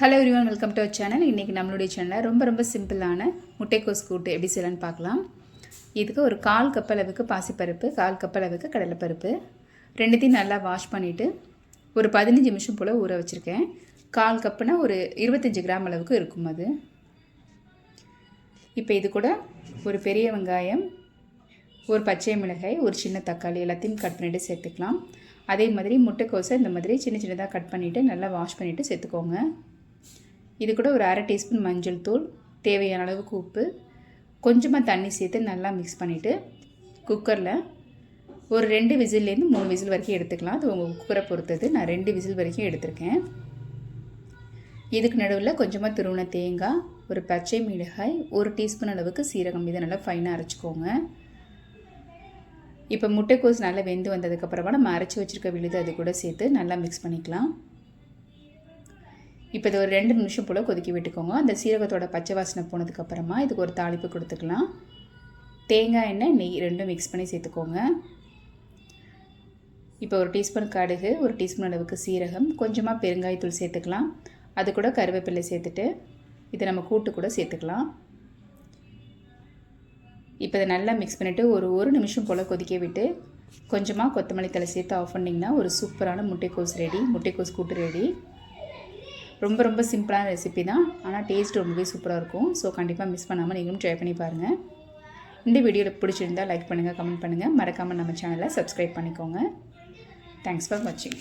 Hello everyone welcome to our channel இன்றைக்கி நம்மளுடைய சேனலில் ரொம்ப ரொம்ப சிம்பிளான முட்டைக்கோஸ் கூட்டு எப்படி செய்யலான்னு பார்க்கலாம். இதுக்கு ஒரு கால் கப் அளவுக்கு பாசிப்பருப்பு கால் கப் அளவுக்கு கடலைப்பருப்பு. ரெண்டுத்தையும் நல்லா வாஷ் பண்ணிவிட்டு ஒரு பதினஞ்சு நிமிஷம் போல் ஊற வச்சுருக்கேன். கால் கப்புனா ஒரு இருபத்தஞ்சி கிராம் அளவுக்கு இருக்கும் அது. இப்போ இது கூட ஒரு பெரிய வெங்காயம் ஒரு பச்சை மிளகாய் ஒரு சின்ன தக்காளி எல்லாத்தையும் கட் பண்ணிவிட்டு சேர்த்துக்கலாம். அதே மாதிரி முட்டைக்கோஸை இந்த மாதிரி சின்ன சின்னதாக கட் பண்ணிவிட்டு நல்லா வாஷ் பண்ணிவிட்டு சேர்த்துக்கோங்க. இது கூட ஒரு அரை டீஸ்பூன் மஞ்சள் தூள் தேவையான அளவுக்கு உப்பு கொஞ்சமாக தண்ணி சேர்த்து நல்லா மிக்ஸ் பண்ணிவிட்டு குக்கரில் ஒரு ரெண்டு விசில்லேருந்து மூணு விசில் வரைக்கும் எடுத்துக்கலாம். அது உங்கள் குக்கரை பொறுத்தது. நான் ரெண்டு விசில் வரைக்கும் எடுத்திருக்கேன். இதுக்கு நடுவில் கொஞ்சமாக துருவன தேங்காய் ஒரு பச்சை மிளகாய் ஒரு டீஸ்பூன் அளவுக்கு சீரகம். இதை நல்லா ஃபைனாக அரைச்சிக்கோங்க. இப்போ முட்டைக்கோஸ் நல்லா வெந்து வந்ததுக்கப்புறமா நம்ம அரைச்சி வச்சுருக்க விழுது அது கூட சேர்த்து நல்லா மிக்ஸ் பண்ணிக்கலாம். இப்போ இது ஒரு ரெண்டு நிமிஷம் போல் கொதிக்க விட்டுக்கோங்க. அந்த சீரகத்தோட பச்சை வாசனை போனதுக்கப்புறமா இதுக்கு ஒரு தாளிப்பு கொடுத்துக்கலாம். தேங்காய் எண்ணெய் நெய் ரெண்டும் மிக்ஸ் பண்ணி சேர்த்துக்கோங்க. இப்போ ஒரு டீஸ்பூன் கடுகு ஒரு டீஸ்பூன் அளவுக்கு சீரகம் கொஞ்சமாக பெருங்காயத்தூள் சேர்த்துக்கலாம். அது கூட கருவேப்பிலை சேர்த்துட்டு இதை நம்ம கூட்டு கூட சேர்த்துக்கலாம். இப்போ இதை நல்லா மிக்ஸ் பண்ணிவிட்டு ஒரு ஒரு நிமிஷம் போல் கொதிக்க விட்டு கொஞ்சமாக கொத்தமல்லி தலை சேர்த்து ஆஃப் பண்ணிங்கன்னா ஒரு சூப்பரான முட்டைக்கோஸ் ரெடி முட்டைக்கோஸ் கூட்டு ரெடி ரொம்ப ரொம்ப சிம்பிளான ரெசிபி தான். ஆனால் டேஸ்ட் ரொம்பவே சூப்பராக இருக்கும். ஸோ கண்டிப்பாக மிஸ் பண்ணாமல் நீங்களும் ட்ரை பண்ணி பாருங்கள் இந்த வீடியோவில் பிடிச்சிருந்தால் லைக் பண்ணுங்கள் கமெண்ட் பண்ணுங்கள் மறக்காமல் நம்ம சேனலை சப்ஸ்கிரைப் பண்ணிக்கோங்க. தேங்க்ஸ் ஃபார் வாட்சிங்